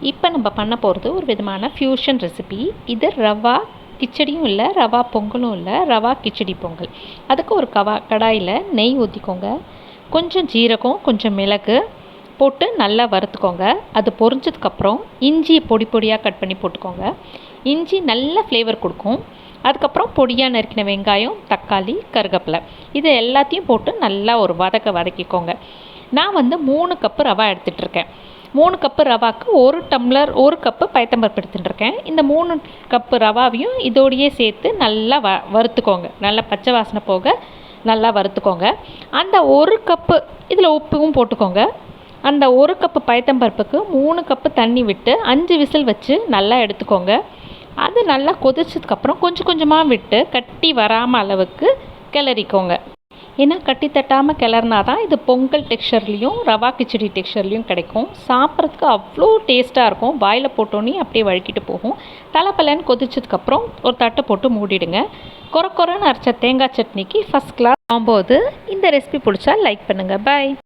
இப்போ நம்ம பண்ண போகிறது ஒரு விதமான ஃப்யூஷன் ரெசிபி இது ரவா கிச்சடியும் இல்லை ரவா பொங்கலும் இல்லை ரவா கிச்சடி பொங்கல். அதுக்கு ஒரு கவா கடாயில் நெய் ஊற்றிக்கோங்க கொஞ்சம் ஜீரகம் கொஞ்சம் மிளகு போட்டு நல்லா வறுத்துக்கோங்க. அது பொரிஞ்சதுக்கப்புறம் இஞ்சி பொடி பொடியாக கட் பண்ணி போட்டுக்கோங்க. இஞ்சி நல்ல ஃப்ளேவர் கொடுக்கும். அதுக்கப்புறம் பொடியாக நறுக்கின வெங்காயம் தக்காளி கருகப்பிலை. இது எல்லாத்தையும் போட்டு நல்லா ஒரு வதக்க வதக்கிக்கோங்க. நான் வந்து மூணு கப்பு ரவா எடுத்துகிட்ருக்கேன் மூணு கப்பு ரவாக்கு ஒரு டம்ளர் ஒரு கப்பு பயத்தம்பருப்பு எடுத்துட்டுருக்கேன். இந்த மூணு கப்பு ரவாவையும் இதோடையே சேர்த்து நல்லா வ வறுத்துக்கோங்க. நல்லா பச்சை வாசனை போக நல்லா வறுத்துக்கோங்க. அந்த ஒரு கப்பு இதில் உப்பும் போட்டுக்கோங்க. அந்த ஒரு கப்பு பயத்தம்பருப்புக்கு மூணு கப்பு தண்ணி விட்டு அஞ்சு விசில் வச்சு நல்லா எடுத்துக்கோங்க. அது நல்லா கொதிச்சதுக்கப்புறம் கொஞ்சம் கொஞ்சமாக விட்டு கட்டி வராமல் அளவுக்கு கிளறிக்கோங்க. ஏன்னா கட்டி தட்டாமல் கிளறினா தான் இது பொங்கல் டெக்ஸ்சர்லேயும் ரவா கிச்சடி டெக்ஸ்சர்லேயும் கிடைக்கும். சாப்பிட்றதுக்கு அவ்வளோ டேஸ்ட்டாக இருக்கும். வாயில் போட்டோன்னே அப்படியே வழுக்கிட்டு போகும். தலைப்பலன்னு கொதிச்சதுக்கப்புறம் ஒரு தட்டை போட்டு மூடிடுங்க. கொர கொரன்னு அரைச்ச தேங்காய் சட்னிக்கு ஃபஸ்ட் கிளாஸ் ஆகும்போது இந்த ரெசிபி பிடிச்சா லைக் பண்ணுங்கள் பாய்